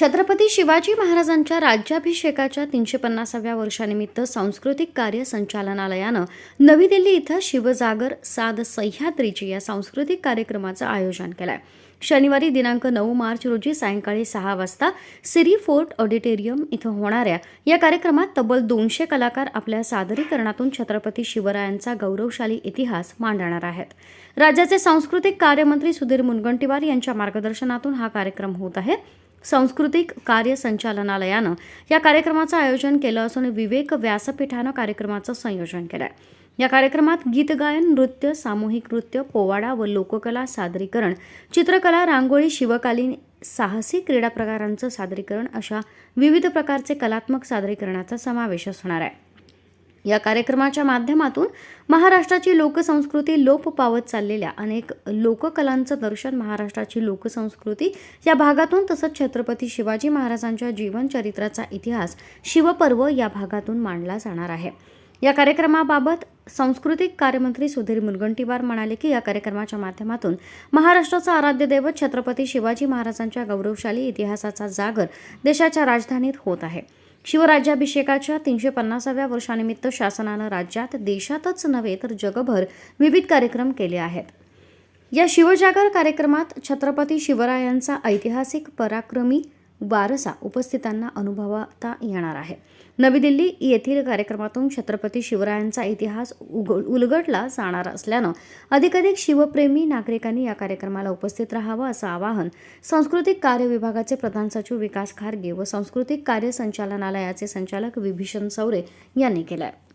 छत्रपती शिवाजी महाराजांच्या राज्याभिषेकाच्या तीनशे पन्नासाव्या वर्षानिमित्त सांस्कृतिक कार्य संचालनालयानं नवी दिल्ली इथं शिवजागर साद सह्याद्रीची या सांस्कृतिक कार्यक्रमाचं आयोजन केलं आहे शनिवारी दिनांक नऊ मार्च रोजी सायंकाळी सहा वाजता सिरी फोर्ट ऑडिटोरियम इथं होणाऱ्या या कार्यक्रमात तब्बल दोनशे कलाकार आपल्या सादरीकरणातून छत्रपती शिवरायांचा गौरवशाली इतिहास मांडणार आहेत. राज्याचे सांस्कृतिक कार्यमंत्री सुधीर मुनगंटीवार यांच्या मार्गदर्शनातून हा कार्यक्रम होत आहे. सांस्कृतिक कार्य संचालनालयानं या कार्यक्रमाचं आयोजन केलं असून विवेक व्यासपीठानं कार्यक्रमाचं संयोजन केलं आहे या कार्यक्रमात गीतगायन नृत्य सामूहिक नृत्य पोवाडा व लोककला सादरीकरण चित्रकला रांगोळी शिवकालीन साहसी क्रीडा प्रकारांचं सादरीकरण अशा विविध प्रकारचे कलात्मक सादरीकरणाचा समावेश असणार आहे. या कार्यक्रमाच्या माध्यमातून महाराष्ट्राची लोकसंस्कृती लोप पावत चाललेल्या अनेक लोककलांचं दर्शन महाराष्ट्राची लोकसंस्कृती या भागातून तसंच छत्रपती शिवाजी महाराजांच्या जीवनचरित्राचा इतिहास शिवपर्व या भागातून मांडला जाणार आहे. या कार्यक्रमाबाबत सांस्कृतिक कार्यमंत्री सुधीर मुनगंटीवार म्हणाले की या कार्यक्रमाच्या माध्यमातून महाराष्ट्राचा आराध्य दैवत छत्रपती शिवाजी महाराजांच्या गौरवशाली इतिहासाचा जागर देशाच्या राजधानीत होत आहे. शिवराज्याभिषेकाच्या तीनशे पन्नासाव्या वर्षानिमित्त शासनानं राज्यात देशातच नव्हे तर जगभर विविध कार्यक्रम केले आहेत. या शिवजागर कार्यक्रमात छत्रपती शिवरायांचा ऐतिहासिक पराक्रमी वारसा उपस्थितांना अनुभवता येणार आहे. नवी दिल्ली येथील कार्यक्रमातून छत्रपती शिवरायांचा इतिहास उघ उलगडला जाणार असल्यानं अधिकाधिक शिवप्रेमी नागरिकांनी या कार्यक्रमाला उपस्थित राहावं असं आवाहन सांस्कृतिक कार्य विभागाचे प्रधान सचिव विकास खारगे व सांस्कृतिक कार्य संचालनालयाचे संचालक विभीषण सौरे यांनी केलं आहे